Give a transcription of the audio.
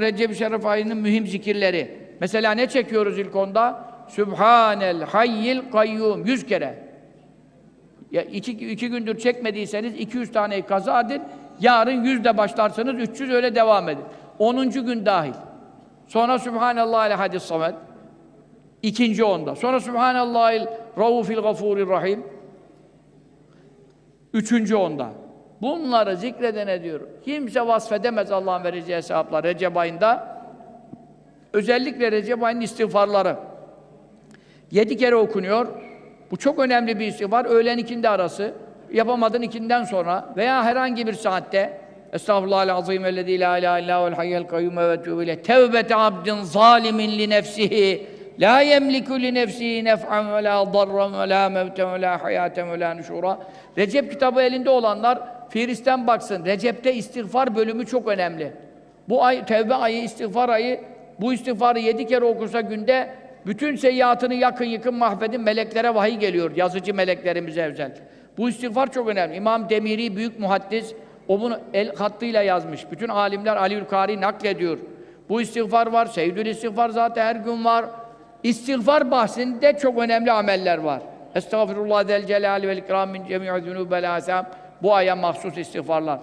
Recep-i Şerif ayının mühim zikirleri. Mesela ne çekiyoruz ilk onda? Sübhanel hayyil kayyum. Yüz kere. Ya iki, iki gündür çekmediyseniz 200 taneyi kaza edin. Yarın yüzde başlarsınız, 300 öyle devam edin. 10. gün dahil. Sonra Sübhanallahil hadis samet. İkinci onda. Sonra Sübhanallahil raufil gafurir rahim. Üçüncü onda. Bunları zikredene diyor. Kimse vasfedemez Allah'ın vereceği sevaplar Recep ayında. Özellikle Recep ayının istiğfarları. Yedi kere okunuyor. Bu çok önemli bir istiğfar. Öğlen ikindi arası. Yapamadın ikinden sonra veya herhangi bir saatte Estağfurullahal azim ellezî la ilahe illâ vel hayyel kayyum ve etûbü ileyh. Tevbete abdin zalimin li nefsihi la yemliku li nefsihi nef'an ve la darran ve la mevten ve la hayaten ve la nuşura. Recep kitabı elinde olanlar Firis'ten baksın. Recep'te istiğfar bölümü çok önemli. Bu ay tevbe ayı, istiğfar ayı bu istiğfarı yedi kere okursa günde bütün seyyiatını yakın yıkın mahvedin meleklere vahiy geliyor. Yazıcı meleklerimize özel. Bu istiğfar çok önemli. İmam Demiri büyük muhaddis o bunu el hattıyla yazmış. Bütün alimler Aliül Kari naklediyor. Bu istiğfar var. Seyyidül istiğfar zaten her gün var. İstiğfar bahsinde çok önemli ameller var. Estağfirullah del celali vel ikram min cemi'i zunubel asam. Bu aya mahsus istiğfarlar.